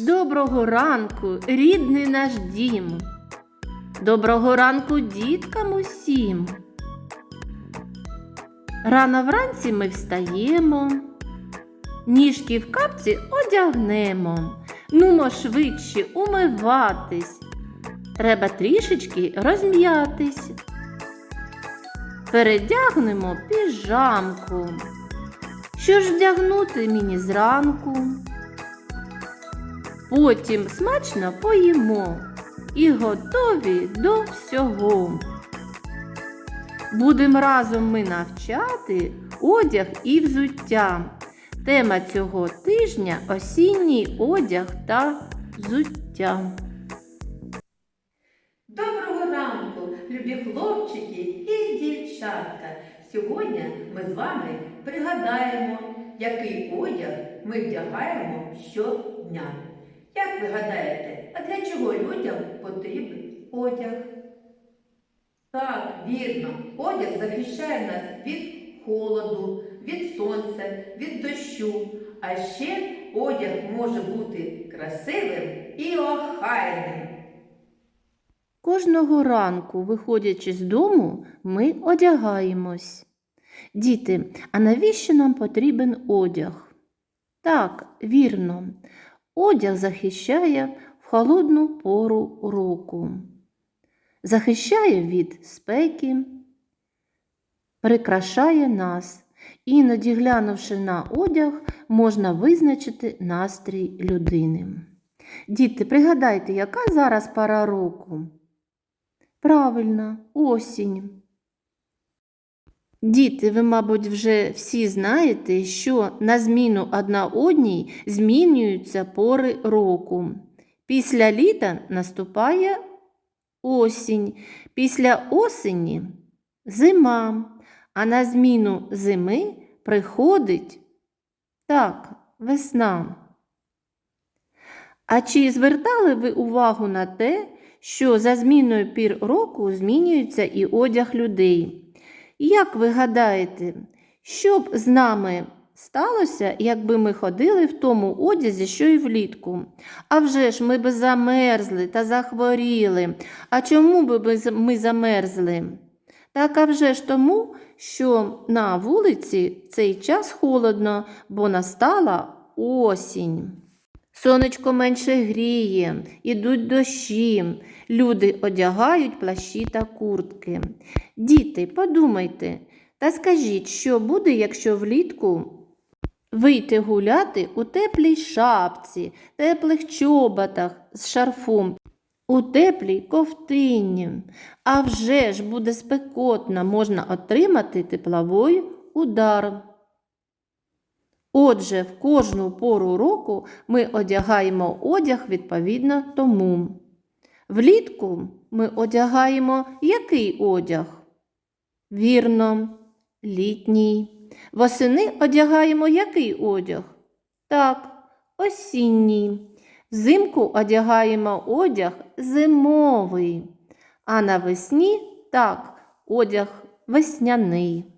Доброго ранку, рідний наш дім. Доброго ранку діткам усім. Рано вранці ми встаємо, ніжки в капці одягнемо. Нумо швидше умиватись. Треба трішечки розм'ятись. Передягнемо піжамку. Що ж вдягнути мені зранку? Потім смачно поїмо і готові до всього. Будем разом ми навчати одяг і взуття. Тема цього тижня осінній одяг та взуття. Доброго ранку, любі хлопчики і дівчатка. Сьогодні ми з вами пригадаємо, який одяг ми вдягаємо щодня. Як ви гадаєте, а для чого людям потрібен одяг? Так, вірно, одяг захищає нас від холоду, від сонця, від дощу. А ще одяг може бути красивим і охайним. Кожного ранку, виходячи з дому, ми одягаємось. Діти, а навіщо нам потрібен одяг? Так, вірно, одяг захищає в холодну пору року. Захищає від спеки, прикрашає нас. Іноді, глянувши на одяг, можна визначити настрій людини. Діти, пригадайте, яка зараз пора року? Правильно, осінь. Діти, ви, мабуть, вже всі знаєте, що на зміну одна одній змінюються пори року. Після літа наступає осінь, після осені зима, а на зміну зими приходить так, весна. А чи звертали ви увагу на те, що за зміною пір року змінюється і одяг людей? Як ви гадаєте, що б з нами сталося, якби ми ходили в тому одязі, що й влітку? А вже ж ми би замерзли та захворіли. А чому би ми замерзли? Так а вже ж тому, що на вулиці цей час холодно, бо настала осінь. Сонечко менше гріє, ідуть дощі, люди одягають плащі та куртки. Діти, подумайте та скажіть, що буде, якщо влітку вийти гуляти у теплій шапці, теплих чоботах з шарфом, у теплій ковтині. А вже ж буде спекотно, можна отримати тепловий удар. Отже, в кожну пору року ми одягаємо одяг відповідно тому. Влітку ми одягаємо який одяг? Вірно, літній. Восени одягаємо який одяг? Так, осінній. Взимку одягаємо одяг зимовий, а навесні так, одяг весняний.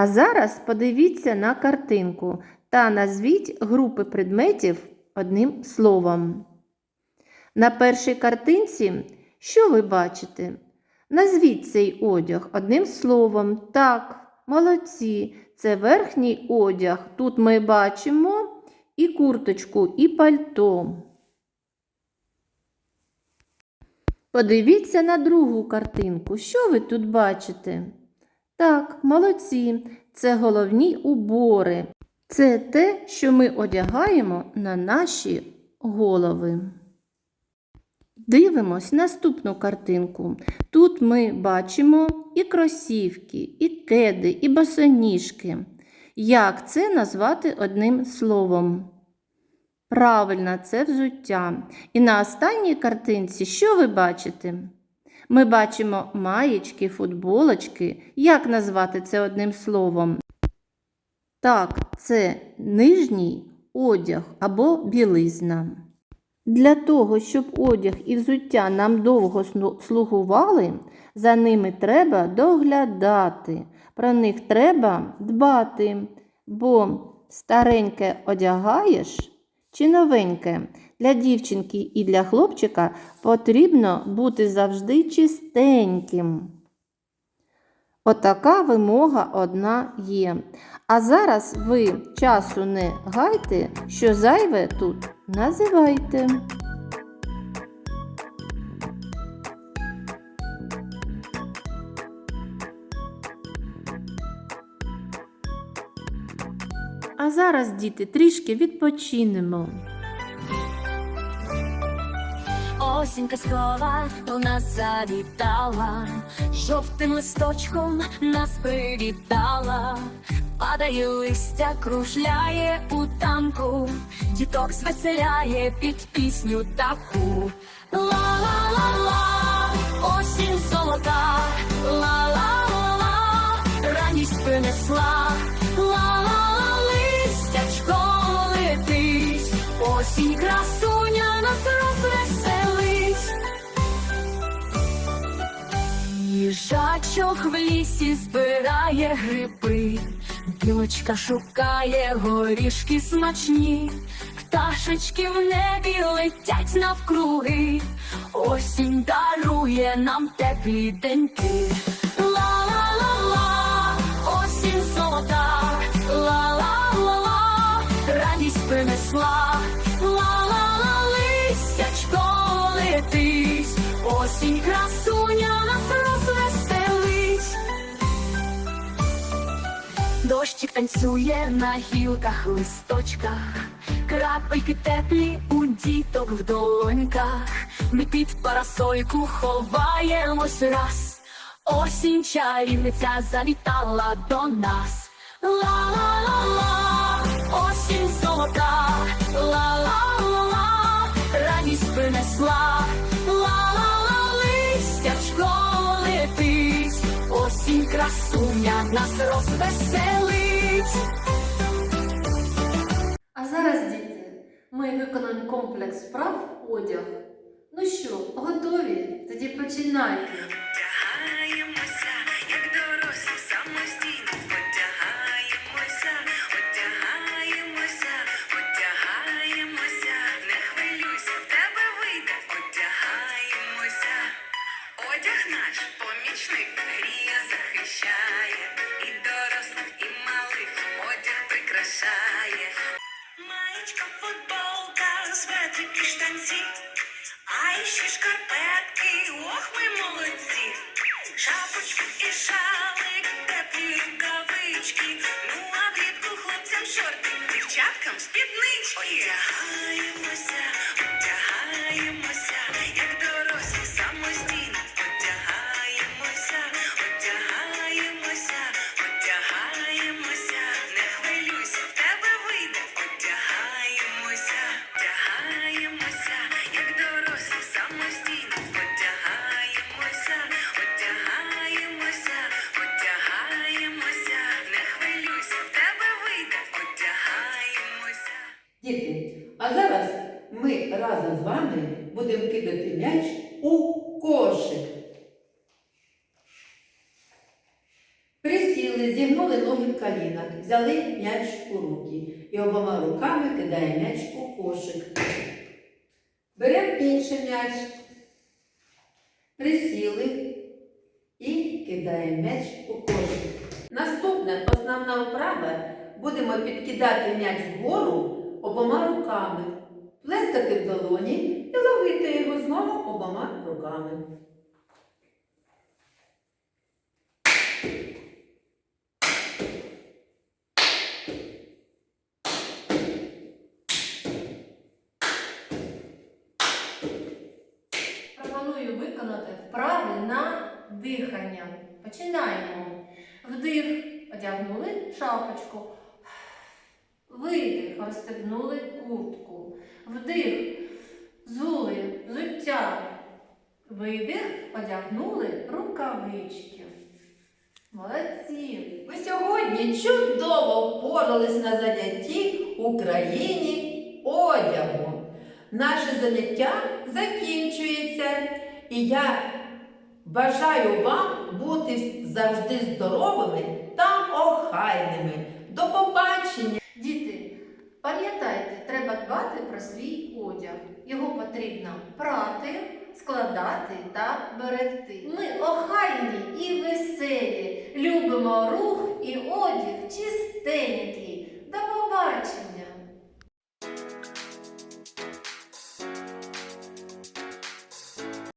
А зараз подивіться на картинку та назвіть групи предметів одним словом. На першій картинці що ви бачите? Назвіть цей одяг одним словом. Так, молодці, це верхній одяг. Тут ми бачимо і курточку, і пальто. Подивіться на другу картинку. Що ви тут бачите? Так, молодці, це головні убори. Це те, що ми одягаємо на наші голови. Дивимось наступну картинку. Тут ми бачимо і кросівки, і кеди, і босоніжки. Як це назвати одним словом? Правильно, це взуття. І на останній картинці що ви бачите? Ми бачимо маєчки, футболочки. Як назвати це одним словом? Так, це нижній одяг або білизна. Для того, щоб одяг і взуття нам довго слугували, за ними треба доглядати, про них треба дбати, бо стареньке одягаєш чи новеньке? Для дівчинки і для хлопчика потрібно бути завжди чистеньким. Отака вимога одна є. А зараз ви часу не гайте, що зайве тут називайте. А зараз, діти, трішки відпочинемо. Осінь казкова до нас завітала, жовтим листочком нас привітала, падає листя, кружляє у танку, діток звеселяє під пісню таку. Ла-ла-ла-ла, осінь золота, ла-ла-ла-ла, радість принесла, ла-ла-ла, листячко летить, осінь красуня нас розвеселить. Їжачок в лісі збирає гриби, білочка шукає горішки смачні, пташечки в небі летять навкруги, осінь дарує нам теплі деньки. Ла-ла-ла-ла, осінь золота, ла-ла-ла-ла, радість принесла, ла-ла-ла, листячко летить, осінь красуня танцює на гілках, листочках, крапельки теплі у діток в долоньках. Ми під парасольку ховаємось раз. Осінь чарівниця завітала до нас. Ла-ла-ла-ла, осінь золота, ла-ла-ла-ла, радість принесла, ла-ла-ла, листячко летить, осінь красуня нас розвеселить. А зараз, діти, ми виконаємо комплекс вправ одяг. Ну що, готові? Тоді починайте. Одягаємося, Маєчка, футболка, светрики, штанці. А ще шкарпетки, ох ми молодці. Шапочки і шалик, теплі рукавички. Ну а влітку хлопцям шорти, дівчаткам спіднички. Одягаємося, будемо кидати м'яч у кошик. Присіли, зігнули ноги в колінах, взяли м'яч у руки і обома руками кидає м'яч у кошик. Беремо інший м'яч, присіли і кидаємо м'яч у кошик. Наступна основна вправа будемо підкидати м'яч вгору обома руками, плескати в долоні і ловити його знову обома руками. Пропоную виконати вправи на дихання. Починаємо. Вдих, одягнули шапочку. Видих, розстебнули куртку. Вдих, зули, взуття. Видих, одягнули рукавички. Молодці! Ви сьогодні чудово впорались на занятті Україні одягу. Наше заняття закінчується, і я бажаю вам бути завжди здоровими та охайними. До побачення! Діти, пам'ятайте, треба дбати складати та берегти. Ми охайні і веселі, любимо рух і одяг чистенький. До побачення!